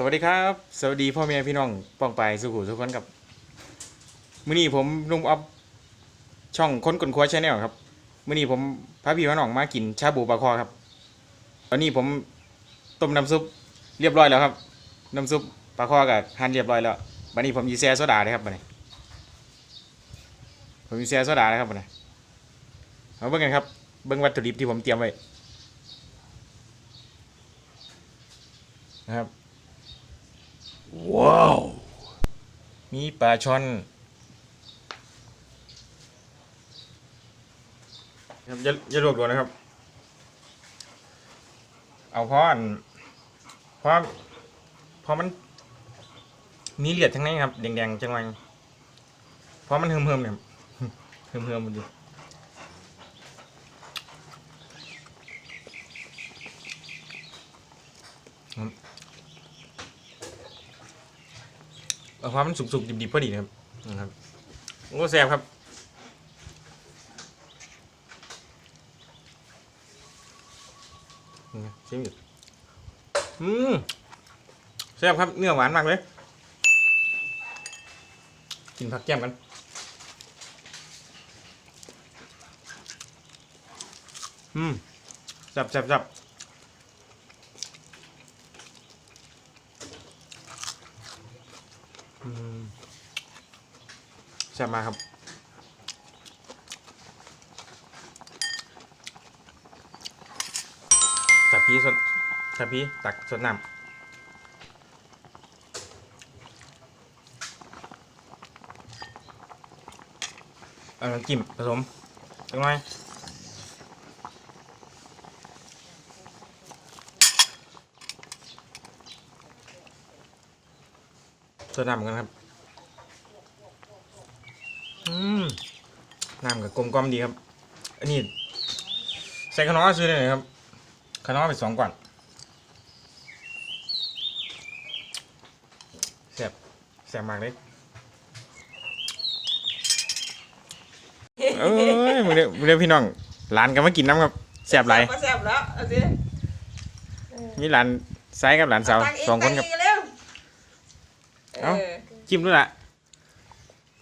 สวัสดีครับ สวัสดีพ่อแม่พี่น้องป้องไปสุขุทุกคนครับมื้อนี้ผมนุ่มออฟช่องค้นกลนครัวชาแนลครับมื้อนี้ผมพาพี่พาน้องมากินชาบูปลาคอครับตอนนี้ผมต้มน้ำซุปเรียบร้อยแล้วครับน้ำซุปปลาคอกับหั่นเรียบร้อยแล้ววันนี้ผมยีแซ่โซดาเลยครับวันนี้ ผมยีแซ่โซดาเลยครับวันนี้เอาเบิ่งกันครับเบิ่งวัตถุดิบที่ผมเตรียมไว้นะครับ ว้าว มีปลาช่อนครับอย่าอย่าลวกโดนนะครับ เอาพอนเพราะเพราะมัน มีเลือดทั้งในครับ แดงๆจังหวะเพราะมันเฮิมๆเนี่ยเฮิมๆมันอยู่เอา เพราะมันสุกๆดิบๆพอดีนะครับนะครับโอ้แซ่บครับชิมอยู่อืมแซ่บครับเนื้อหวานมากเลย กินผักแก้มกันอืมแซ่บแซ่บแซ่บอืม แซ่บมากครับ จับพีสดจับพีตักสดน้ำเอาน้ำจิ้มผสมจังหน่ สดน้ำกันครับอืมน้ำกับกลมกล่อมดีครับ อันนี้ใส่ขนมซื้อได้เลยครับขนมไปสองก่อนแซ่บแซ่บมากเลยเอ้ยมึงเดี๋ยวมึงเดี๋ยวพี่น้องร้านกันมากินน้ำครับแซ่บหลายมาแซ่บแล้วเอาสิมีร้านซ้ายกับร้านสาวตักกสองคนครับตักก เร็วเอ้าเออจิ้มด้วยล่ะ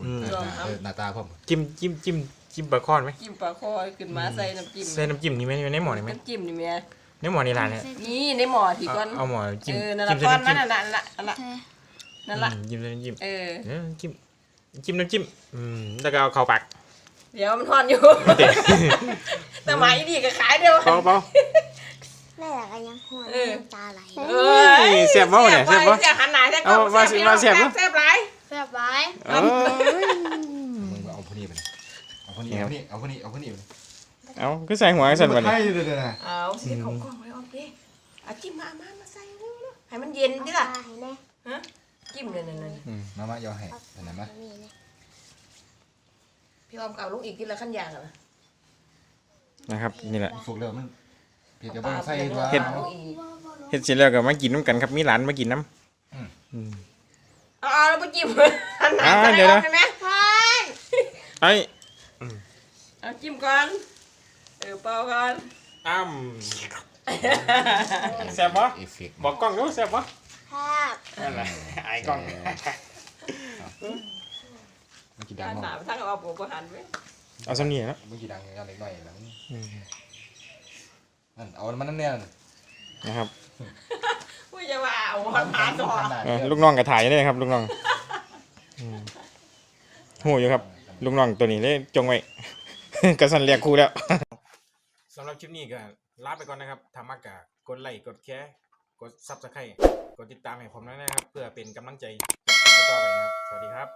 อืมลองครับหน้าตาผมจิ้มจิ้มจิ้มจิ้มปลาคอนไหมจิ้มปลาคอขึ้นมาใส่น้ำจิ้มใส่น้ำจิ้มนี่ไหมในหม้อนี่ไหมน้ำจิ้มนี่แม่ในหม้อนี่ร้านเนี่ยนี่ในหม้อที่เอาก่อนเอาหม้อจิ้มเออนั่นจิ้ละมใส่ก้อนน้ำมัจิ้นมนั่นละนั่นละนั่นละอืมจิ้มใส่น้ำจิ้มเออเออจิ้มจิ้มน้ำจิ้มอืมแล้วก็เอาเข้าปากเดี๋ยวมันทอนอยู่เด็ดแต่หมายนี่ก็ขายเดียวเปล่าเปล่าแม่ก็ยังหัวเออน้ำตาไหลเอ้ยแซ่บบ่เนี่ยแซ่บบ่แซ่บหันหน้าแซ่บ เอาว่าสิว่าแซ่บบ่แซ่บหลายแซ่บไว้เอ้ยมึงเอาพวกนี้ไปเลยเอาพวกนี้เอาพวกนี้เอาพวกนี้เอาพวกนี้ไปเลยเอาก็ใส่หัวสั่นไปไทเลยยเด้อนะเอาสิของกล้องไว้เอาดิเอาจิ้มมามามาใส่เร็วๆให้มันเย็นดิล่ะเอาปลาให้แน่ฮะจิ้มเลยนั่นๆอืมมามาเอาให้เห็นไหมนี่นะพี่ออมเอาลูกอีกทีละขั้นยางอะนะนะครับนี่แหละสุกแล้วมันเผ็ดเดี๋ยวมันใส่ตัวเผ็ดอาอีกเฮ็ดเสร็จแล้วก็มากินน้ำกันครับมีหลานมากินน้ำอืมอืม เอาเอาแล้วไปจิ้มหันหน้าอ่าใส่เดี๋ยวนะออกไหมพอนไอ้เอาจิ้มก่อนเออเป่าก่อนอ้ำแซ่บบ่เอฟเฟกต์บอกกล้องดูแซ่บบ่ครับนั่นแหละไอ้กล้องมันกี่ดังหันหน้าเนาะไปทางเอาผมก็หันไปเอาสำนีนะมันกี่ดังกันเล็กน้อยแล้วอืมนั่นเอามันนั่นเนี่ยนะครับอุ้ยจะ ลูกน้องก็ถ่ายเลยครับ ลูกน้องหูอยู่ครับ ลูกน้องตัวนี้เลยจงไว้ กระสันเรียกครูแล้วสำหรับคลิปนี้ก็ลาไปก่อนนะครับทามักกะกดไลค์กดแชร์กดซับสไครต์กดติดตามให้ผมด้วยนะครับ เพื่อเป็นกำลังใจต่อไปนะครับ สวัสดีครับ